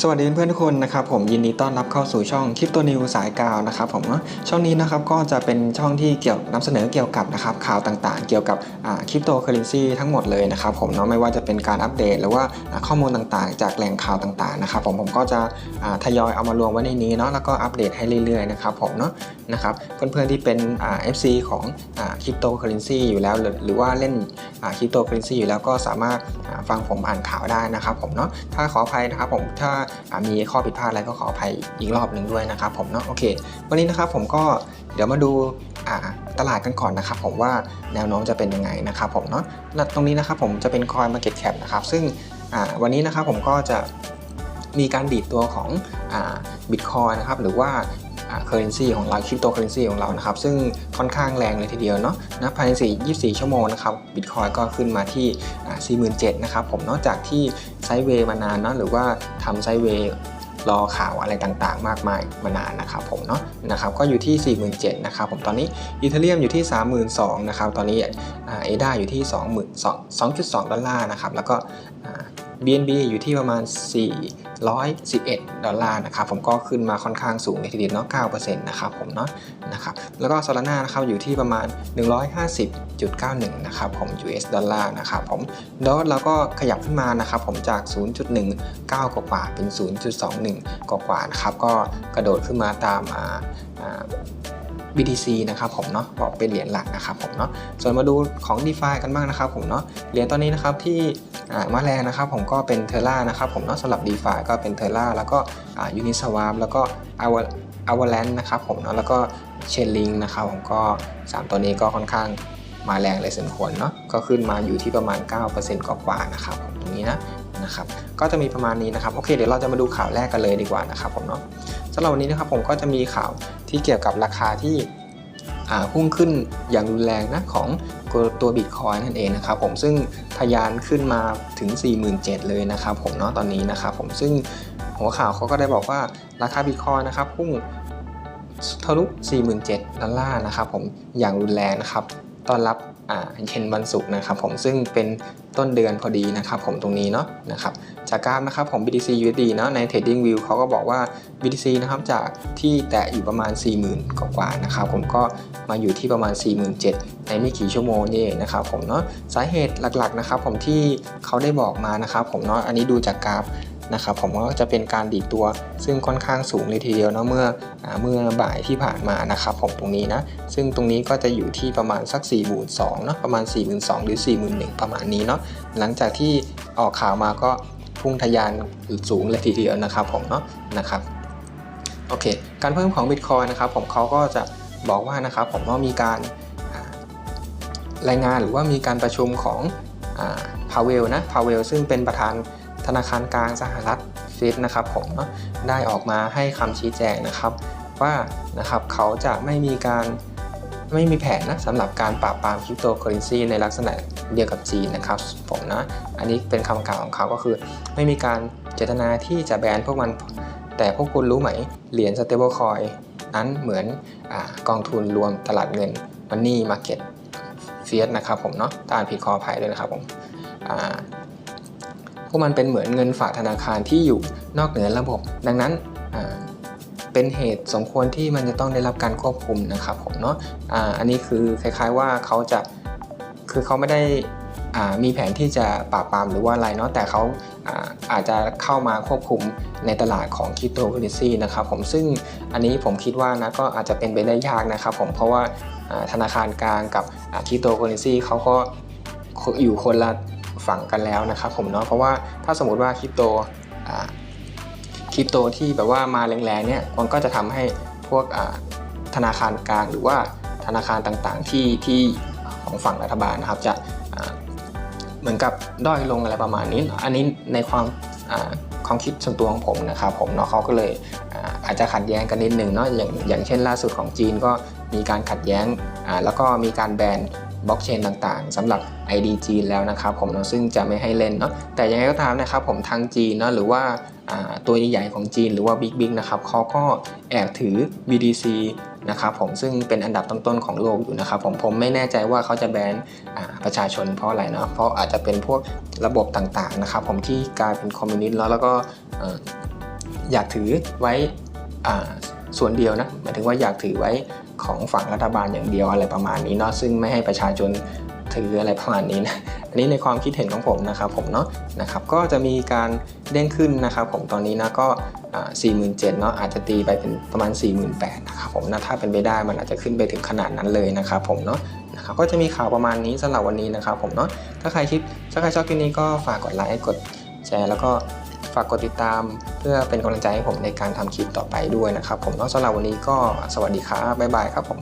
สวัสดีเพื่อนๆทุกคนนะครับผมยินดีต้อนรับเข้าสู่ช่องคริปโตนิวสายกาวนะครับผมเนาะช่องนี้นะครับก็จะเป็นช่องที่เกี่ยวนำเสนอเกี่ยวกับนะครับข่าวต่างๆ เกี่ยวกับคริปโตเคอเรนซีทั้งหมดเลยนะครับผมเนาะไม่ว่าจะเป็นการอัปเดต หรือว่าข้อมูลต่างๆ จากแหล่งข่าวต่างๆนะครับผมผมก็จะทยอยเอามารวมไว้ในนี้เนาะแล้วก็อัปเดตให้เรื่อยๆนะครับผมเนาะนะครับเพื่อนๆที่เป็นเอ่า FC ของคริปโตเคอเรนซีอยู่แล้วหรือว่าเล่นคริปโตเคอเรนซีอยู่แล้วก็สามารถฟังผมอ่านข่าวได้นะครับผมเนาะถ้าขออภัยนะครับผมถ้ามีข้อผิดพลาดอะไรก็ขออภัยอีกรอบหนึ่งด้วยนะครับผมเนาะโอเค วันนี้นะครับผมก็เดี๋ยวมาดูาตลาดกันก่อนนะครับผมว่าแนวโน้มจะเป็นยังไงนะครับผมเนาะและตรงนี้นะครับผมจะเป็นคอยมาเก็ตแคปนะครับซึ่งวันนี้นะครับผมก็จะมีการดีดตัวของบิตคอยนะครับหรือว่า เคอร์เรนซีของเราคริปโตเคอร์เรนซีของเรานะครับซึ่งค่อนข้างแรงเลยทีเดียวเนาะนะภายใน4 24 ชั่วโมงนะครับบิตคอยก็ขึ้นมาที่ 47,000นะครับผมนอกจากที่ไซด์เวย์มานานเนาะหรือว่าทำไซด์เวย์รอข่าวอะไรต่างๆ มากมายมานานนะครับผมเนาะนะครับก็อยู่ที่ 47,000นะครับผมตอนนี้อีเทเรียมอยู่ที่ 32,000นะครับตอนนี้เอด้าอยู่ที่ 22.2ดอลลาร์นะครับแล้วก็ BNB อยู่ที่ประมาณ 411 ดอลลาร์นะครับผมก็ขึ้นมาค่อนข้างสูงในทีเดียวเนาะ9%นะครับผมเนาะนะครับแล้วก็โซลาร่านะครับอยู่ที่ประมาณ 150.91 นะครับผม US ดอลลาร์นะครับผมดอทเราก็ขยับขึ้นมานะครับผมจาก 0.19 กว่าเป็น 0.21 กว่าๆนะครับก็กระโดดขึ้นมาตามอ่า BTC นะครับผมเนาะบอกเป็นเหรียญหลักนะครับผมเนาะส่วนมาดูของ d e f ากันบ้างนะครับผมเนาะเหรียญตอนนี้นะครับที่มาแรงนะครับผมก็เป็นเทอร่านะครับผมเนาะสำหรับ d e f าก็เป็นเทอร่าแล้วก็ยูนิสวาร์แล้วก็อาวาแลนด์นะครับผมเนาะแล้วก็เชนลิงนะครับผมก็ 3 ตัวนี้ก็ค่อนข้างมาแรงเลยสมควรเนาะก็ขึ้นมาอยู่ที่ประมาณ 9%กว่าๆนะครับผมตรงนี้นะ นะครับก็จะมีประมาณนี้นะครับโอเคเดี๋ยวเราจะมาดูข่าวแรกกันเลยดีกว่านะครับผมเนาะสำหรับวันนี้นะครับผมก็จะมีข่าวที่เกี่ยวกับราคาที่พุ่งขึ้นอย่างรุนแรงนะของตัวบิตคอยนั่นเองนะครับผมซึ่งทะยานขึ้นมาถึง 47,000เลยนะครับผมเนาะตอนนี้นะครับผมซึ่งหัวข่าวเขาก็ได้บอกว่าราคาบิตคอยนะครับพุ่งทะลุ 47,000 ดอลลาร์นะครับผมอย่างรุนแรงนะครับ ต้อนรับเย็นวันศุกร์นะครับผมซึ่งเป็นต้นเดือนพอดีนะครับผมตรงนี้เนาะนะครับจากการนะครับผม BTC USD เนาะใน Trading View เขาก็บอกว่า BTC นะครับจากที่แตะอยู่ประมาณ 40,000 กว่าๆนะครับผมก็มาอยู่ที่ประมาณ 47,000 ในไม่กี่ชั่วโมงนี่นะครับผมเนาะสาเหตุหลักๆนะครับผมที่เขาได้บอกมานะครับผมเนาะอันนี้ดูจากกราฟ นะครับผมก็จะเป็นการดีดตัวซึ่งค่อนข้างสูงเลยทีเดียวนะเมื่ออเมื่อบ่ายที่ผ่านมานะครับผมตรงนี้นะซึ่งตรงนี้ก็จะอยู่ที่ประมาณสัก 4 2 0 0 0เนาะประมาณ 4 2 0 0 0หรือ 41,000ประมาณนี้เนาะหลังจากที่ออกข่าวมาก็พุ่งทะยานสูงเลยทีเดียวนะครับผมเนาะนะครับโอเค การเพิ่มของ Bitcoin นะครับผมเขาก็จะบอกว่านะครับผมว่ามีการรายงานหรือว่ามีการประชุมของพาเวลนะพาเวลซึ่งเป็นประธาน ธนาคารกลางสหรัฐฟิดนะครับผมเนาะได้ออกมาให้คำชี้แจงนะครับ ว่านะครับเขาจะไม่มีการไม่มีแผนนะสำหรับการปราบปรามคริปโตเคอเรนซีในลักษณะเดียวกับจีนนะครับผมนะอันนี้เป็นคำกล่าวของเขาก็คือ ไม่มีการเจตนาที่จะแบนพวกมัน แต่พวกคุณรู้ไหม เหรียญสเตเบิลคอยนั้นเหมือนอกองทุนรวมตลาดเงินมันนี่มาร์เก็ตเฟียสนะครับผมเนาะตามผิดคอภัยด้วยนะครับผม พวกมันเป็นเหมือนเงินฝากธนาคารที่อยู่นอกเหนือระบบ ดังนั้นเป็นเหตุสมควรที่มันจะต้องได้รับการควบคุมนะครับผมเนาะอะอันนี้คือคล้ายๆว่าเขาจะคือเขาไม่ได้มีแผนที่จะปราบปรามหรือว่าอะไรเนาะแต่เขาอาอาจจะเข้ามาควบคุมในตลาดของคริปโตเคอเรนซีนะครับผมซึ่งอันนี้ผมคิดว่านะก็อาจจะเป็นไปได้ยากนะครับผมเพราะว่าธนาคารกลางกับคริปโตเคอเรนซีเขาก็อยู่คนละ ฝั่งกันแล้วนะครับผมเนาะเพราะว่าถ้าสมมติว่าคริปโตคริปโตที่แบบว่ามาแรงๆเนี่ยมันก็จะทำให้พวกธนาคารกลางหรือว่าธนาคารต่างๆที่ที่ของฝั่งรัฐบาลนะครับ จะเหมือนกับด้อยลงอะไรประมาณนี้ อันนี้ในความความคิดส่วนตัวของผมนะครับผมเนาะเขาก็เลยอาจจะขัดแย้งกันนิดนึงเนาะอย่างอย่างเช่นล่าสุดของจีนก็มีการขัดแย้งแล้วก็มีการแบน บล็อกเชนต่างๆสำหรับ ID จีนแล้วนะครับผมเนาะซึ่งจะไม่ให้เล่นเนาะแต่ยังไงก็ตามนะครับผมทางจีนเนาะหรือว่าตัวใหญ่ๆของจีนหรือว่า Big Big นะครับเขาก็แอบถือ BTC นะครับผมซึ่งเป็นอันดับต้นๆของโลกอยู่นะครับผมผมไม่แน่ใจว่าเขาจะแบนประชาชนเพราะอะไรเนาะเพราะอาจจะเป็นพวกระบบต่างๆนะครับผมที่กลายเป็นคอมมิวนิสต์แล้วแล้วก็อยากถือไว้ ส่วนเดียวนะหมายถึงว่าอยากถือไว้ของฝั่งรัฐบาลอย่างเดียวอะไรประมาณนี้เนาะซึ่งไม่ให้ประชาชนถืออะไรประมาณนี้นะอันนี้ในความคิดเห็นของผมนะครับผมเนาะนะครับก็จะมีการเด้งขึ้นนะครับผมตอนนี้นะก็สี่หมื่นเจ็ดเนาะอาจจะตีไปเป็นประมาณ 4 8 0 0 0นะครับผมนะถ้าเป็นไปได้มันอาจจะขึ้นไปถึงขนาดนั้นเลยนะครับผมเนาะนะครับก็จะมีข่าวประมาณนี้สำหรับวันนี้นะครับผมเนาะถ้าใครคิดถ้าใครชอบคลิปนี้ก็ฝากกดไลค์กดแชร์แล้วก็ ฝากกดติดตามเพื่อเป็นกำลังใจให้ผมในการทำคลิปต่อไปด้วยนะครับ ผมแล้วสำหรับวันนี้ก็สวัสดีครับบ๊ายบายครับผม